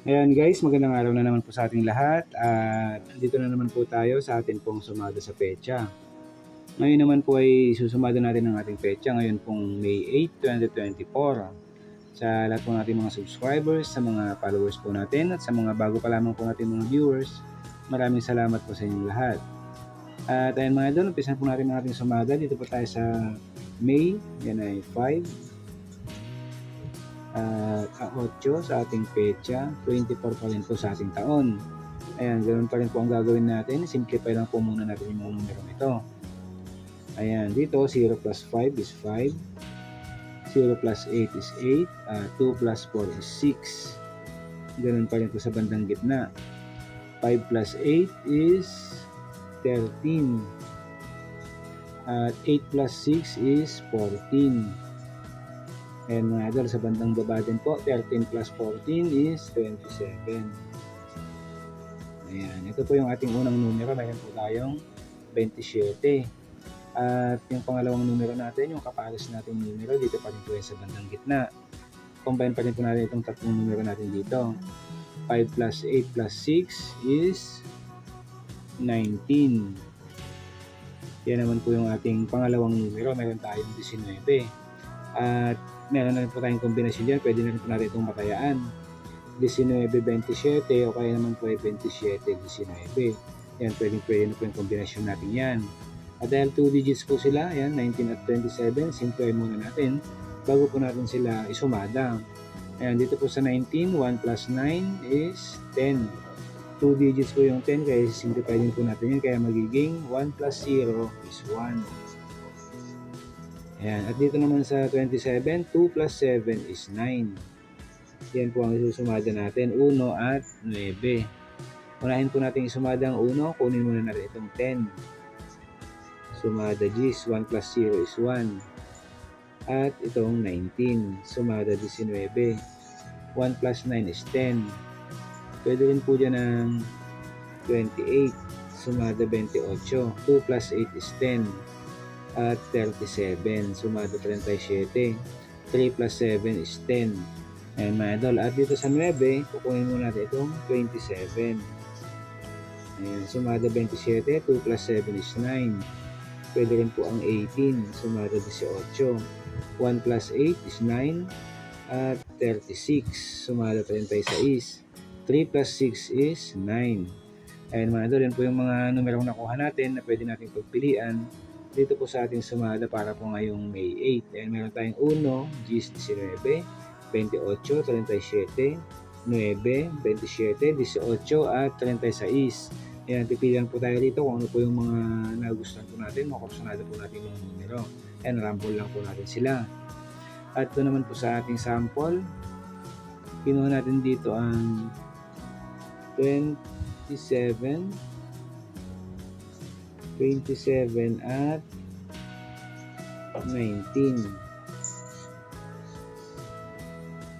Ayan guys, magandang araw na naman po sa ating lahat at dito na naman po tayo sa atin pong sumada sa pecha. Ngayon naman po ay susumada natin ang ating pecha ngayon pong May 8, 2024. Sa lahat po natin mga subscribers, sa mga followers po natin at sa mga bago pa lamang po natin mga viewers, maraming salamat po sa inyong lahat. At ayan mga idol, umpisan po natin ang ating sumada. Dito po tayo sa May, yan ay 5, at uh, 8 sa ating pecha, 24 pa rin po sa ating taon. Ayan, ganoon pa rin po ang gagawin natin. Simplify lang po muna natin yung mga numero ito. Ayan, dito 0 plus 5 is 5. 0 plus 8 is 8. Uh, 2 plus 4 is 6. Ganoon pa rin po sa bandang gitna. 5 plus 8 is 13. At 8 plus 6 is 14. And idol, sa bandang baba din po, 13 plus 14 is 27. Ayan, ito po yung ating unang numero. Mayroon po tayong 27. At yung pangalawang numero natin, yung kapares natin numero, dito pa rin po yan sa bandang gitna. Combine pa rin po natin itong tatlong numero natin dito. 5 plus 8 plus 6 is 19. Yan naman po yung ating pangalawang numero. Meron tayong 19. At meron na rin po tayong kombinasyon dyan. Pwede na rin po natin itong matayaan. 19-27 o kaya naman po ay 27-19. Yan, pwede, pwede na po yung kombinasyon natin yan. At dahil 2 digits po sila, yan, 19 at 27, simplify muna natin bago po natin sila isumada. Ayan, dito po sa 19, 1 plus 9 is 10. 2 digits po yung 10, kaya simplify din po natin yan. Kaya magiging 1 plus 0 is 1. Ayan. At dito naman sa 27, 2 plus 7 is 9. Yan po ang isusumada natin. 1 at 9. Unahin po natin isumada ang 1. Kunin muna natin itong 10. Sumada G's. 1 plus 0 is 1. At itong 19. Sumada 19. 1 plus 9 is 10. Pwede rin po dyan ng 28. Sumada 28. 2 plus 8 is 10 at 37. Sumado 37. 3 plus 7 is 10. Ayan mga idol. At dito sa 9, kukunin muna natin itong 27. Ayan, sumada 27. 2 plus 7 is 9. Pwede rin po ang 18. Sumada 18. 1 plus 8 is 9. At 36. Sumada 36. 3 plus 6 is 9. Ayan mga idol, yan po yung mga numerong nakuha natin na pwede natin pagpilian dito po sa ating sumada para po ngayong May 8. Ayan, meron tayong 1, G's 19, 28, 37, 9, 27, 18, at 36. Ayan, pipilihan po tayo dito kung ano po yung mga nagustuhan po natin, mga po natin yung numero. Ayan, ramble lang po natin sila. At ito naman po sa ating sample, kinuha natin dito ang 27, 27 at 19.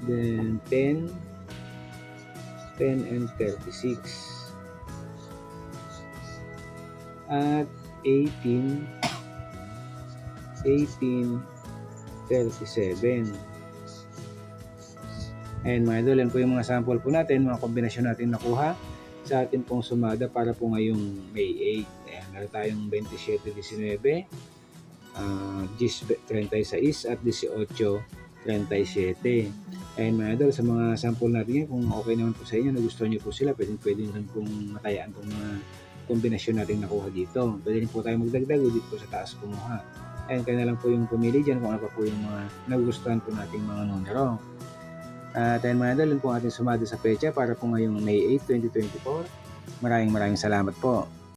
Then 10, 10 and 36. At 18, 18, 37. Ayan mga idol, yan po yung mga sample po natin, mga kombinasyon natin nakuha sa ating pong sumada para po ngayong May 8. Ayan, meron tayong 27-19, uh, 36 at 18-37. Ayan mga idol, sa mga sample natin yan, kung okay naman po sa inyo, nagustuhan nyo po sila, pwede, pwede rin pong matayaan itong mga kombinasyon natin nakuha dito. Pwede rin po tayo magdagdag o dito sa taas kumuha. Ayan, kaya na lang po yung pumili dyan kung ano pa po yung mga nagustuhan po nating mga numero. At uh, mga idol, yun po ating sumado sa pecha para po ngayong May 8, 2024. Maraming maraming salamat po.